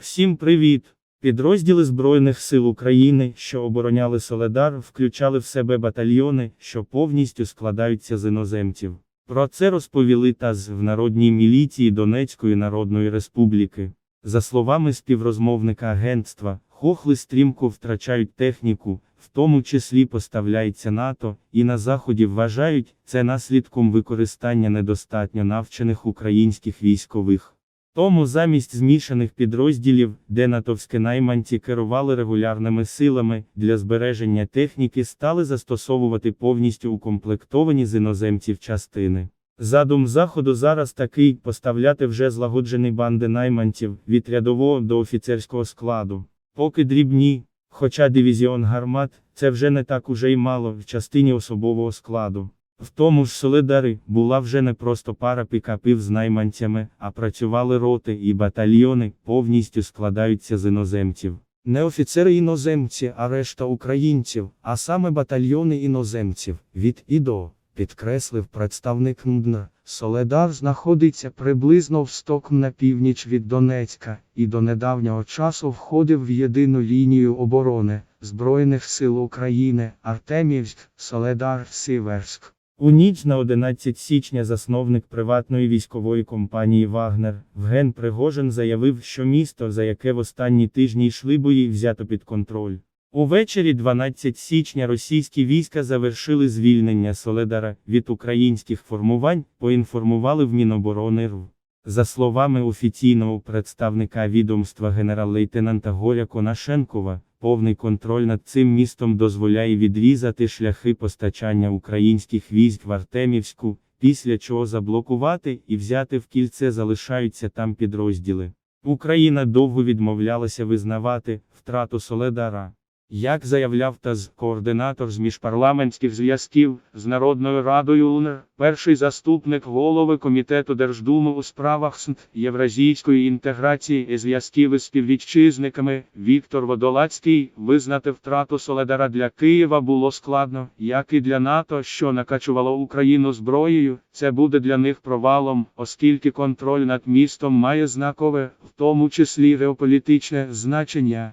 Всім привіт! Підрозділи Збройних сил України, що обороняли Соледар, включали в себе батальйони, що повністю складаються з іноземців. Про це розповіли ТАЗ в Народній міліції Донецької Народної Республіки. За словами співрозмовника агентства, хохли стрімко втрачають техніку, в тому числі поставляється НАТО, і на Заході вважають це наслідком використання недостатньо навчених українських військових. Тому замість змішаних підрозділів, де натовські найманці керували регулярними силами, для збереження техніки стали застосовувати повністю укомплектовані з іноземців частини. Задум заходу зараз такий поставляти вже злагоджені банди найманців від рядового до офіцерського складу. Поки дрібні, хоча дивізіон гармат це вже не так уже й мало в частині особового складу. В тому ж Солидарі була вже не просто пара пікапів з найманцями, а працювали роти і батальйони, повністю складаються з іноземців. Не офіцери іноземці, а решта українців, а саме батальйони іноземців, від і до, підкреслив представник МДН. Соледар знаходиться приблизно в 100 км на північ від Донецька, і до недавнього часу входив в єдину лінію оборони Збройних сил України, Артемівськ, Соледар, Сіверськ. У ніч на 11 січня засновник приватної військової компанії Вагнер, Вген Пригожин заявив, що місто, за яке в останні тижні йшли бої, взято під контроль. Увечері 12 січня російські війська завершили звільнення Соледара від українських формувань, поінформували в Міноборони РУ. За словами офіційного представника відомства генерал-лейтенанта Горя Конашенкова, повний контроль над цим містом дозволяє відрізати шляхи постачання українських військ в Артемівську, після чого заблокувати і взяти в кільце залишаються там підрозділи. Україна довго відмовлялася визнавати втрату Соледара. Як заявляв ТАЗ, координатор з міжпарламентських зв'язків з Народною Радою УНР, перший заступник голови Комітету Держдуми у справах СНТ Євразійської інтеграції і зв'язків із співвітчизниками Віктор Водолацький, визнати втрату Соледара для Києва було складно, як і для НАТО, що накачувало Україну зброєю, це буде для них провалом, оскільки контроль над містом має знакове, в тому числі геополітичне значення.